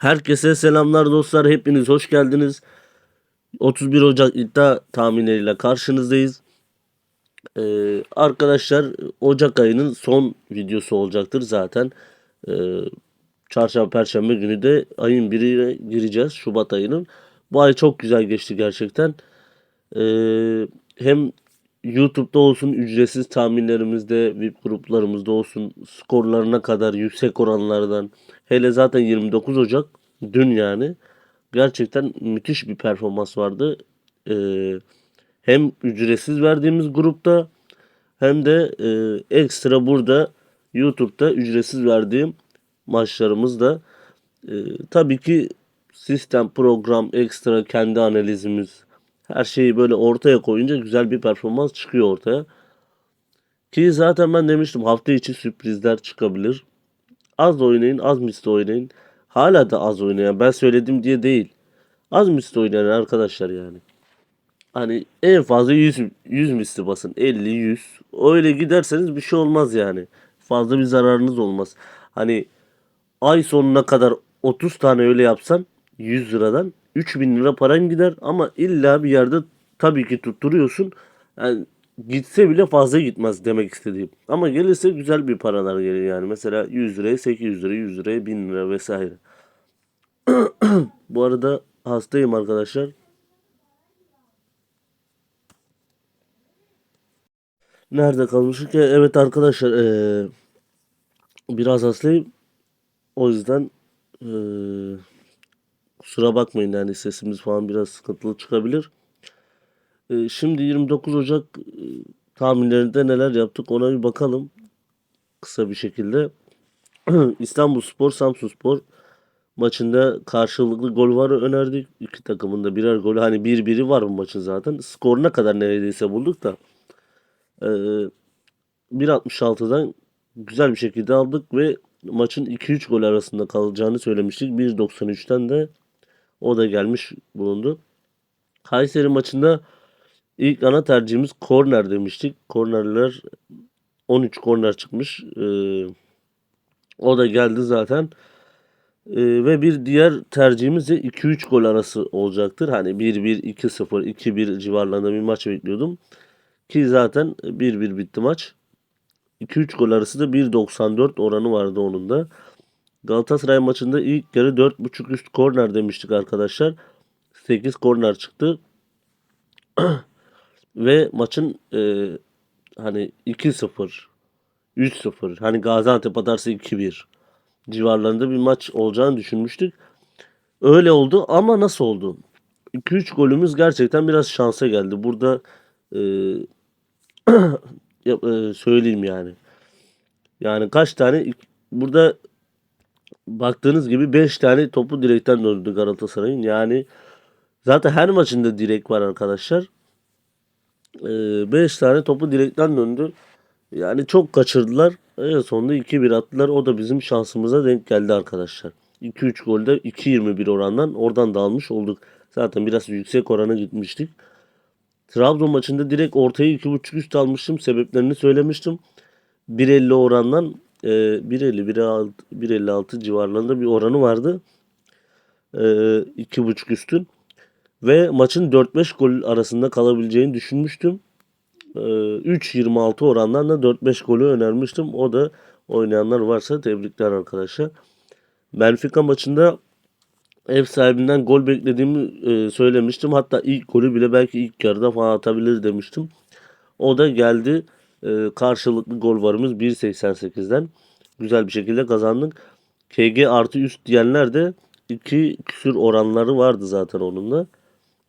Herkese selamlar dostlar. Hepiniz hoş geldiniz. 31 Ocak iddia tahminleriyle karşınızdayız. Ee, arkadaşlar Ocak ayının son videosu olacaktır zaten. Ee, çarşamba perşembe günü de ayın 1'ine gireceğiz. Şubat ayının. Bu ay çok güzel geçti gerçekten. Ee, hem YouTube'da olsun ücretsiz tahminlerimizde VIP gruplarımızda olsun skorlarına kadar yüksek oranlardan hele zaten 29 Ocak dün yani gerçekten müthiş bir performans vardı. Ee, hem ücretsiz verdiğimiz grupta hem de e, ekstra burada YouTube'da ücretsiz verdiğim maçlarımızda e, tabii ki sistem, program, ekstra kendi analizimiz her şeyi böyle ortaya koyunca güzel bir performans çıkıyor ortaya. Ki zaten ben demiştim hafta içi sürprizler çıkabilir. Az oynayın, az misli oynayın. Hala da az oynayan. Ben söyledim diye değil. Az misli oynayan arkadaşlar yani. Hani en fazla 100, 100 misli basın. 50, 100. Öyle giderseniz bir şey olmaz yani. Fazla bir zararınız olmaz. Hani ay sonuna kadar 30 tane öyle yapsan 100 liradan 3000 lira paran gider ama illa bir yerde tabii ki tutturuyorsun. Yani gitse bile fazla gitmez demek istediğim. Ama gelirse güzel bir paralar gelir yani. Mesela 100 liraya 800 lira, 100 liraya 1000 lira vesaire. Bu arada hastayım arkadaşlar. Nerede kalmıştık? Evet arkadaşlar eee, biraz hastayım. O yüzden eee, kusura bakmayın yani sesimiz falan biraz sıkıntılı çıkabilir. Eee, şimdi 29 Ocak tahminlerinde neler yaptık ona bir bakalım. Kısa bir şekilde. İstanbulspor, Samsunspor maçında karşılıklı gol var önerdik. İki takımın da birer gol. Hani bir biri var bu maçın zaten. Skoruna kadar neredeyse bulduk da. Ee, 1.66'dan güzel bir şekilde aldık ve maçın 2-3 gol arasında kalacağını söylemiştik. 1.93'ten de o da gelmiş bulundu. Kayseri maçında ilk ana tercihimiz korner demiştik. Kornerler 13 korner çıkmış. Ee, o da geldi zaten. Ee, ve bir diğer tercihimiz de 2-3 gol arası olacaktır. Hani 1-1, 2-0, 2-1 civarlarında bir maç bekliyordum. Ki zaten 1-1 bitti maç. 2-3 gol arası da 1.94 oranı vardı onun da. Galatasaray maçında ilk yarı 4.5 üst korner demiştik arkadaşlar. 8 korner çıktı. Ve maçın e, hani 2-0, 3-0, hani Gaziantep atarsa 2-1 civarlarında bir maç olacağını düşünmüştük. Öyle oldu ama nasıl oldu? 2-3 golümüz gerçekten biraz şansa geldi. Burada e, e, söyleyeyim yani. Yani kaç tane burada baktığınız gibi 5 tane topu direkten döndü Galatasaray'ın. Yani zaten her maçında direk var arkadaşlar. 5 tane topu direkten döndü. Yani çok kaçırdılar. En sonunda 2-1 attılar. O da bizim şansımıza denk geldi arkadaşlar. 2-3 golde 2-21 orandan oradan da olduk. Zaten biraz yüksek orana gitmiştik. Trabzon maçında direkt ortaya 2.5 üst almıştım. Sebeplerini söylemiştim. 1.50 orandan e, 1.50 1.56 1.56 civarlarında bir oranı vardı. E, 2.5 üstün. Ve maçın 4-5 gol arasında kalabileceğini düşünmüştüm. E, 3.26 orandan da 4-5 golü önermiştim. O da oynayanlar varsa tebrikler arkadaşlar. Benfica maçında ev sahibinden gol beklediğimi e, söylemiştim. Hatta ilk golü bile belki ilk yarıda falan atabilir demiştim. O da geldi. E, karşılıklı gol varımız 1.88'den. Güzel bir şekilde kazandık. KG artı üst diyenler de 2 küsür oranları vardı zaten onunla.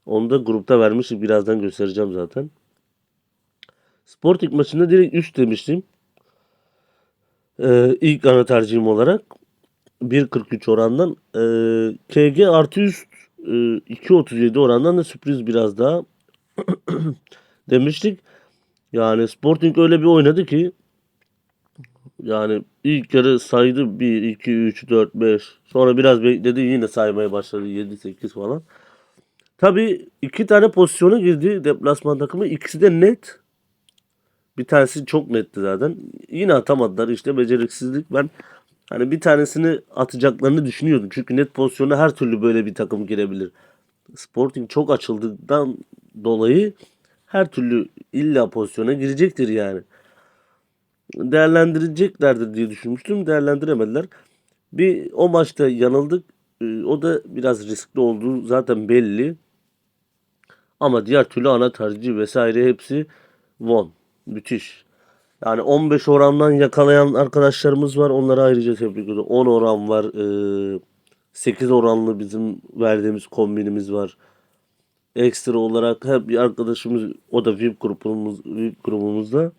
Onu da grupta vermiştik. Birazdan göstereceğim zaten. Sporting maçında direkt üst demiştim. E, ilk ana tercihim olarak. 1.43 orandan. E, KG artı üst e, 2.37 orandan da sürpriz biraz daha demiştik. Yani Sporting öyle bir oynadı ki yani ilk yarı saydı 1, 2, 3, 4, 5. Sonra biraz bekledi yine saymaya başladı 7, 8 falan. Tabii iki tane pozisyona girdi deplasman takımı. İkisi de net. Bir tanesi çok netti zaten. Yine atamadılar işte beceriksizlik. Ben Hani bir tanesini atacaklarını düşünüyordum. Çünkü net pozisyona her türlü böyle bir takım girebilir. Sporting çok açıldığından dolayı her türlü illa pozisyona girecektir yani. Değerlendireceklerdir diye düşünmüştüm. Değerlendiremediler. Bir o maçta yanıldık. Ee, O da biraz riskli olduğu zaten belli. Ama diğer türlü ana tercih vesaire hepsi won. Müthiş. Yani 15 orandan yakalayan arkadaşlarımız var. Onlara ayrıca tebrik ediyorum. 10 oran var. Ee, 8 oranlı bizim verdiğimiz kombinimiz var. Ekstra olarak hep bir arkadaşımız o da VIP grubumuz VIP grubumuzda.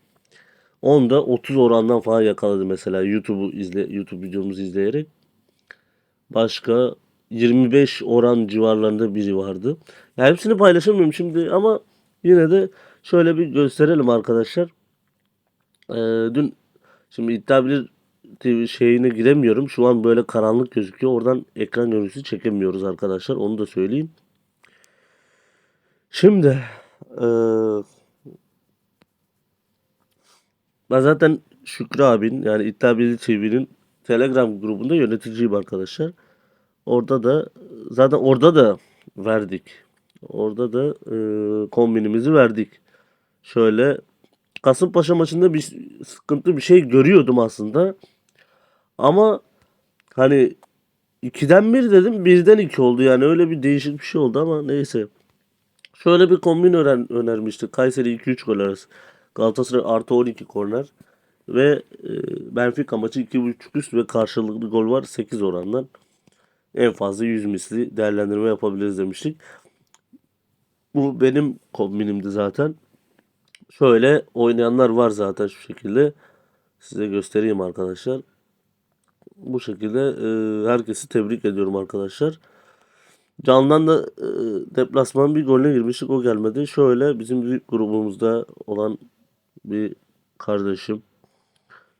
Onda 30 orandan falan yakaladı mesela YouTube'u izle YouTube videomuzu izleyerek. Başka 25 oran civarlarında biri vardı. Ya hepsini paylaşamıyorum şimdi ama yine de şöyle bir gösterelim arkadaşlar. Ee, dün şimdi iddia bilir TV şeyine giremiyorum. Şu an böyle karanlık gözüküyor. Oradan ekran görüntüsü çekemiyoruz arkadaşlar. Onu da söyleyeyim. Şimdi eee, ben zaten Şükrü abin yani İddia Bilir TV'nin Telegram grubunda yöneticiyim arkadaşlar. Orada da zaten orada da verdik. Orada da eee, kombinimizi verdik. Şöyle Kasımpaşa maçında bir sıkıntı bir şey görüyordum aslında. Ama hani 2'den 1 dedim 1'den 2 oldu yani öyle bir değişik bir şey oldu ama neyse. Şöyle bir kombin öğren önermişti. Kayseri 2-3 gol arası. Galatasaray artı 12 korner. Ve e, Benfica maçı 2.5 üst ve karşılıklı gol var 8 orandan. En fazla 100 misli değerlendirme yapabiliriz demiştik. Bu benim kombinimdi zaten. Şöyle oynayanlar var zaten şu şekilde. Size göstereyim arkadaşlar. Bu şekilde e, herkesi tebrik ediyorum arkadaşlar. Can'dan da e, deplasman bir golüne girmiştik. O gelmedi. Şöyle bizim büyük grubumuzda olan bir kardeşim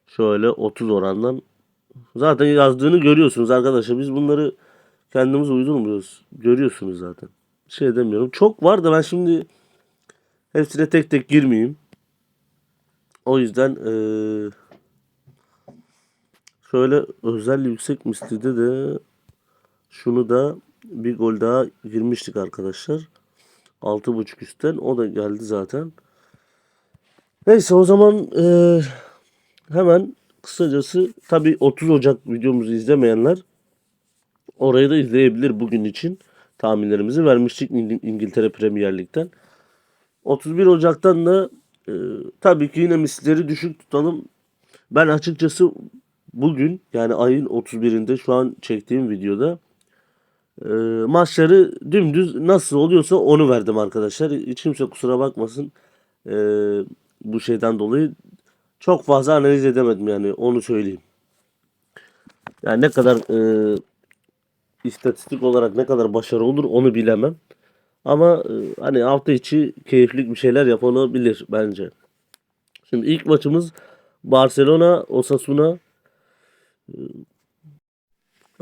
şöyle 30 orandan zaten yazdığını görüyorsunuz arkadaşlar. Biz bunları kendimiz uydurmuyoruz. Görüyorsunuz zaten. Şey demiyorum. Çok var da ben şimdi hepsine tek tek girmeyeyim. O yüzden eee, şöyle özel yüksek mislide de şunu da bir gol daha girmiştik arkadaşlar. 6.5 üstten o da geldi zaten. Neyse o zaman eee, hemen kısacası tabi 30 Ocak videomuzu izlemeyenler orayı da izleyebilir bugün için. Tahminlerimizi vermiştik İng- İngiltere Premier Lig'den. 31 Ocak'tan da e, tabii ki yine misleri düşük tutalım. Ben açıkçası bugün yani ayın 31'inde şu an çektiğim videoda e, maçları dümdüz nasıl oluyorsa onu verdim arkadaşlar. Hiç kimse kusura bakmasın e, bu şeyden dolayı. Çok fazla analiz edemedim yani onu söyleyeyim. Yani ne kadar e, istatistik olarak ne kadar başarı olur onu bilemem. Ama e, hani hafta içi keyiflik bir şeyler yapılabilir bence. Şimdi ilk maçımız Barcelona Osasuna.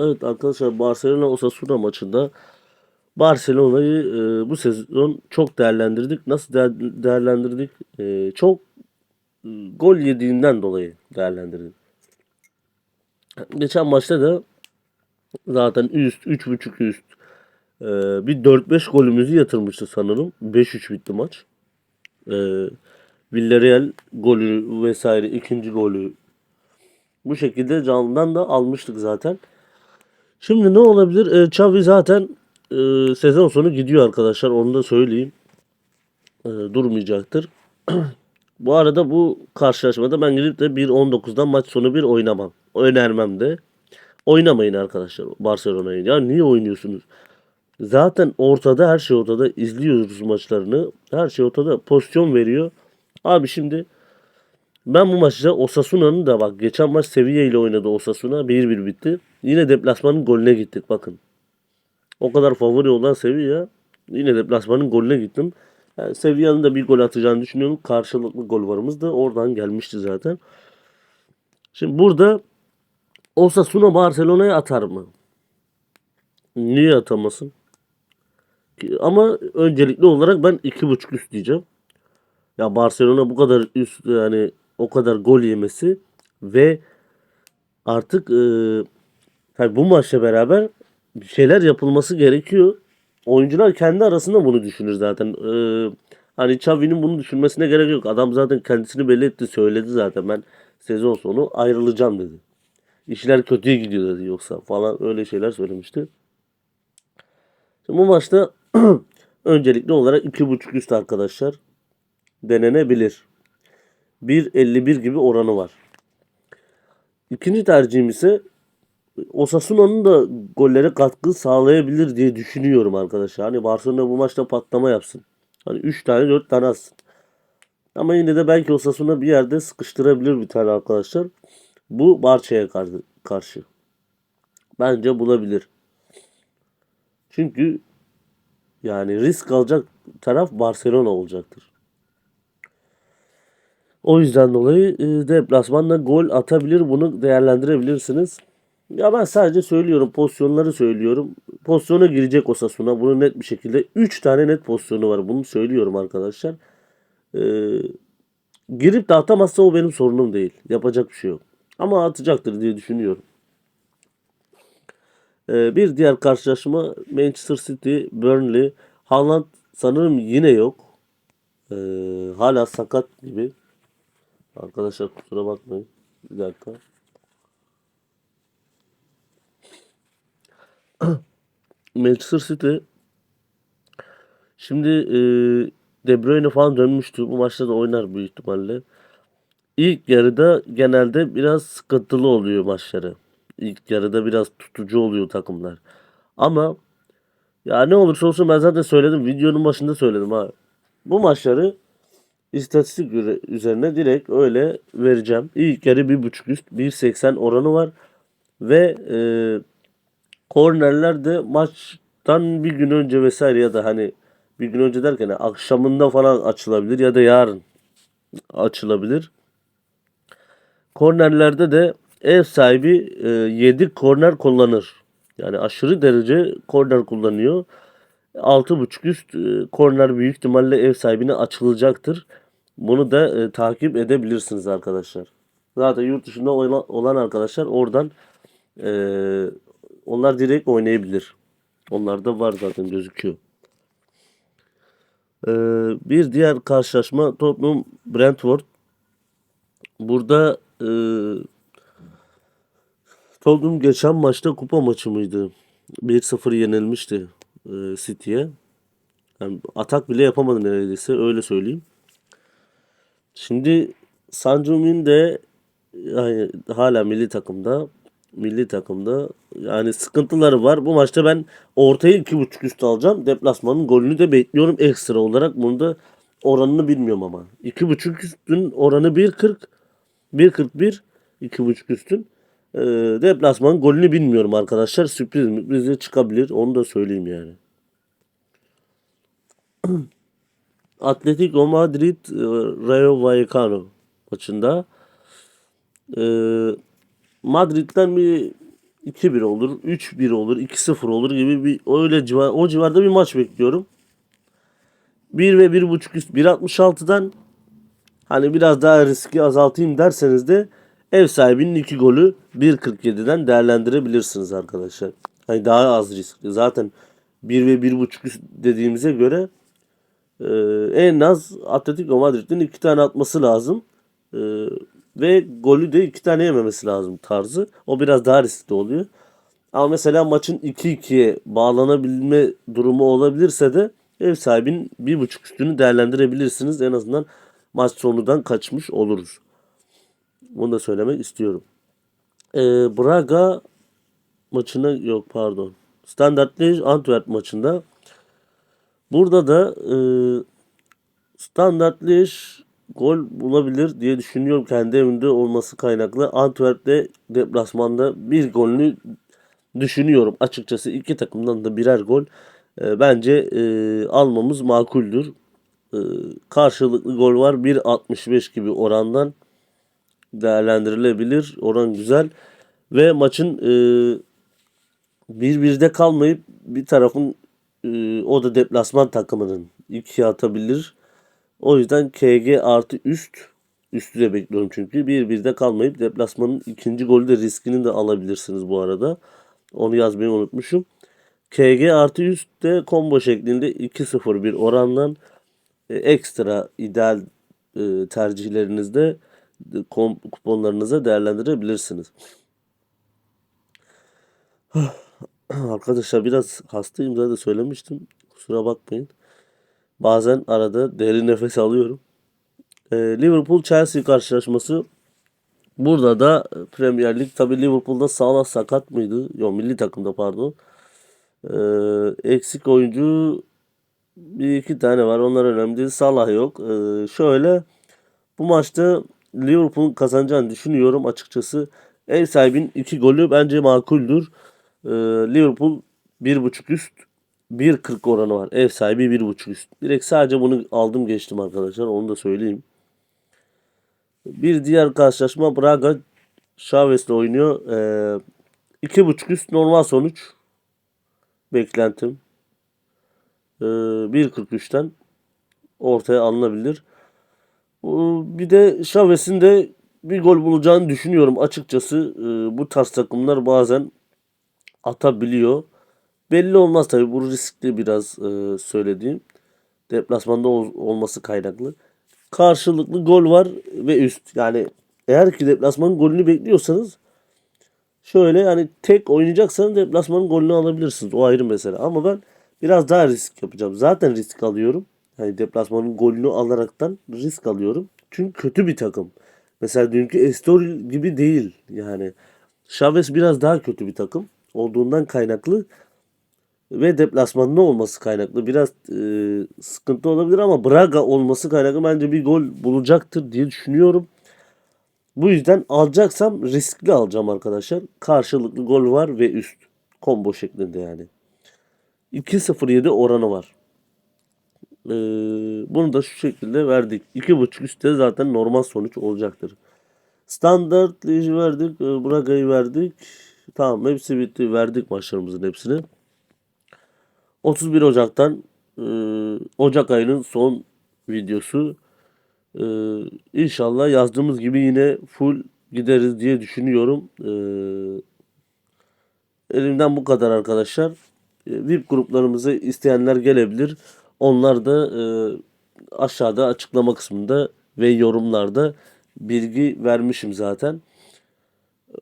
Evet arkadaşlar Barcelona Osasuna maçında Barcelona'yı e, bu sezon çok değerlendirdik. Nasıl değer- değerlendirdik? E, çok e, gol yediğinden dolayı değerlendirdik. Geçen maçta da zaten üst 3.5 üst e, bir 4-5 golümüzü yatırmıştı sanırım. 5-3 bitti maç. E, Villarreal golü vesaire ikinci golü bu şekilde canlıdan da almıştık zaten. Şimdi ne olabilir? E, Xavi zaten e, sezon sonu gidiyor arkadaşlar. Onu da söyleyeyim. E, durmayacaktır. bu arada bu karşılaşmada ben gidip de 1.19'dan maç sonu bir oynamam. Önermem de. Oynamayın arkadaşlar Barcelona'yı. Ya niye oynuyorsunuz? Zaten ortada her şey ortada. İzliyoruz maçlarını. Her şey ortada. Pozisyon veriyor. Abi şimdi ben bu maçta Osasuna'nın da bak geçen maç Sevilla ile oynadı Osasuna. 1-1 bitti. Yine deplasmanın golüne gittik bakın. O kadar favori olan Sevilla yine deplasmanın golüne gittim. Yani Sevilla'nın da bir gol atacağını düşünüyorum. Karşılıklı gol varımız da oradan gelmişti zaten. Şimdi burada Osasuna Barcelona'ya atar mı? Niye atamasın? Ama öncelikli olarak ben 2.5 üst diyeceğim. Ya Barcelona bu kadar üst yani o kadar gol yemesi ve artık e, tabii bu maçla beraber şeyler yapılması gerekiyor. Oyuncular kendi arasında bunu düşünür zaten. E, hani Xavi'nin bunu düşünmesine gerek yok. Adam zaten kendisini belli etti, söyledi zaten. Ben sezon sonu ayrılacağım dedi. İşler kötüye gidiyor dedi yoksa falan öyle şeyler söylemişti. Şimdi bu maçta öncelikli olarak 2.5 üst arkadaşlar denenebilir. 1.51 gibi oranı var. İkinci tercihim ise Osasuna'nın da gollere katkı sağlayabilir diye düşünüyorum arkadaşlar. Hani Barcelona bu maçta patlama yapsın. Hani 3 tane 4 tane atsın. Ama yine de belki Osasuna bir yerde sıkıştırabilir bir tane arkadaşlar. Bu Barça'ya karşı. Bence bulabilir. Çünkü yani risk alacak taraf Barcelona olacaktır. O yüzden dolayı e, deplasmanda gol atabilir. Bunu değerlendirebilirsiniz. Ya ben sadece söylüyorum. Pozisyonları söylüyorum. Pozisyona girecek Osasuna. Bunu net bir şekilde 3 tane net pozisyonu var. Bunu söylüyorum arkadaşlar. Ee, girip de atamazsa o benim sorunum değil. Yapacak bir şey yok. Ama atacaktır diye düşünüyorum. Ee, bir diğer karşılaşma Manchester City, Burnley. Haaland sanırım yine yok. Ee, hala sakat gibi. Arkadaşlar kusura bakmayın. Bir dakika. Manchester City şimdi e, De Bruyne falan dönmüştü. Bu maçta da oynar büyük ihtimalle. İlk yarıda genelde biraz sıkıntılı oluyor maçları. İlk yarıda biraz tutucu oluyor takımlar. Ama ya ne olursa olsun ben zaten söyledim. Videonun başında söyledim ha. Bu maçları istatistik üzerine direkt öyle vereceğim. İlk yarı 1.5 üst 1.80 oranı var. Ve e, kornerler de maçtan bir gün önce vesaire ya da hani bir gün önce derken akşamında falan açılabilir ya da yarın açılabilir. Kornerlerde de ev sahibi e, 7 korner kullanır. Yani aşırı derece korner kullanıyor. 6.5 üst e, korner büyük ihtimalle ev sahibine açılacaktır. Bunu da e, takip edebilirsiniz arkadaşlar. Zaten yurt dışında olan arkadaşlar oradan e, onlar direkt oynayabilir. Onlarda var zaten gözüküyor. E, bir diğer karşılaşma Tottenham Brentford. Burada e, Tottenham geçen maçta kupa maçı mıydı? 1-0 yenilmişti e, City'ye. Yani atak bile yapamadı neredeyse öyle söyleyeyim. Şimdi Sanjumin de yani hala milli takımda milli takımda yani sıkıntıları var. Bu maçta ben ortayı 2.5 üst alacağım. Deplasmanın golünü de bekliyorum ekstra olarak. Bunu da oranını bilmiyorum ama. 2.5 üstün oranı 1.40 1.41 2.5 üstün. Ee, deplasmanın golünü bilmiyorum arkadaşlar. Sürpriz de çıkabilir. Onu da söyleyeyim yani. Atletico Madrid e, Rayo Vallecano maçında e, Madrid'den bir 2-1 olur, 3-1 olur, 2-0 olur gibi bir öyle civar o civarda bir maç bekliyorum. 1 ve 1.5 üst 1.66'dan hani biraz daha riski azaltayım derseniz de ev sahibinin 2 golü 1.47'den değerlendirebilirsiniz arkadaşlar. Hani daha az riskli. Zaten 1 ve 1.5 üst dediğimize göre e, en az Atletico Madrid'in 2 tane atması lazım. E, ve golü de 2 tane yememesi lazım tarzı. O biraz daha riskli oluyor. Ama mesela maçın 2-2'ye bağlanabilme durumu olabilirse de ev sahibinin 1.5 üstünü değerlendirebilirsiniz. En azından maç sonudan kaçmış oluruz. Bunu da söylemek istiyorum. E, Braga maçına yok pardon. Standard Liège Antwerp maçında burada da e, Standard Liège gol bulabilir diye düşünüyorum kendi evinde olması kaynaklı. Antwerp'te deplasmanda bir golünü düşünüyorum açıkçası. iki takımdan da birer gol e, bence e, almamız makuldür. E, karşılıklı gol var 1.65 gibi orandan değerlendirilebilir. Oran güzel ve maçın e, bir birde kalmayıp bir tarafın e, o da deplasman takımının ikiye atabilir. O yüzden KG artı üst Üstü de bekliyorum çünkü. 1-1'de kalmayıp deplasmanın ikinci golü de riskini de alabilirsiniz bu arada. Onu yazmayı unutmuşum. KG artı üst de combo şeklinde 2-0 bir orandan e, ekstra ideal e, tercihlerinizde e, kuponlarınıza değerlendirebilirsiniz. Arkadaşlar biraz hastayım zaten söylemiştim. Kusura bakmayın. Bazen arada derin nefes alıyorum. E, Liverpool Chelsea karşılaşması. Burada da e, Premier Lig tabi Liverpool'da Salah sakat mıydı? Yok milli takımda pardon. E, eksik oyuncu bir iki tane var. Onlar önemli değil. Salah yok. E, şöyle bu maçta Liverpool'un kazanacağını düşünüyorum açıkçası. Ev sahibinin iki golü bence makuldür. Liverpool 1.5 üst 1.40 oranı var. Ev sahibi 1.5 üst. Direkt sadece bunu aldım geçtim arkadaşlar. Onu da söyleyeyim. Bir diğer karşılaşma Braga Chavez'le oynuyor. Ee, iki buçuk üst normal sonuç. Beklentim. Ee, 1.43'ten ortaya alınabilir. Bir de Chavez'in de bir gol bulacağını düşünüyorum açıkçası. Ee, bu tarz takımlar bazen atabiliyor. Belli olmaz tabii. Bu riskli biraz e, söylediğim. Deplasmanda ol- olması kaynaklı. Karşılıklı gol var ve üst. Yani eğer ki deplasmanın golünü bekliyorsanız şöyle yani tek oynayacaksanız deplasmanın golünü alabilirsiniz. O ayrı mesele. Ama ben biraz daha risk yapacağım. Zaten risk alıyorum. Yani deplasmanın golünü alaraktan risk alıyorum. Çünkü kötü bir takım. Mesela dünkü Estoril gibi değil. Yani Chavez biraz daha kötü bir takım olduğundan kaynaklı ve deplasmanda olması kaynaklı biraz e, sıkıntı olabilir ama Braga olması kaynaklı bence bir gol bulacaktır diye düşünüyorum. Bu yüzden alacaksam riskli alacağım arkadaşlar. Karşılıklı gol var ve üst. Combo şeklinde yani. 2.07 oranı var. Ee, bunu da şu şekilde verdik. 2.5 üstte zaten normal sonuç olacaktır. Standart verdik. e, Braga'yı verdik. Tamam hepsi bitti. Verdik maçlarımızın hepsini. 31 Ocak'tan e, Ocak ayının son videosu. E, inşallah yazdığımız gibi yine full gideriz diye düşünüyorum. E, elimden bu kadar arkadaşlar. E, VIP gruplarımıza isteyenler gelebilir. Onlar da e, aşağıda açıklama kısmında ve yorumlarda bilgi vermişim zaten.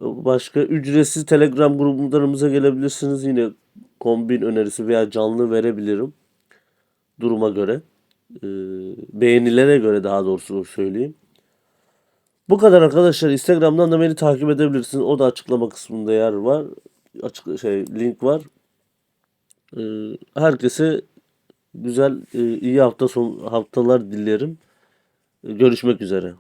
Başka ücretsiz Telegram gruplarımıza gelebilirsiniz. Yine kombin önerisi veya canlı verebilirim. Duruma göre. Ee, beğenilere göre daha doğrusu söyleyeyim. Bu kadar arkadaşlar. Instagram'dan da beni takip edebilirsiniz. O da açıklama kısmında yer var. Açık şey link var. Ee, herkese güzel e, iyi hafta son haftalar dilerim. Görüşmek üzere.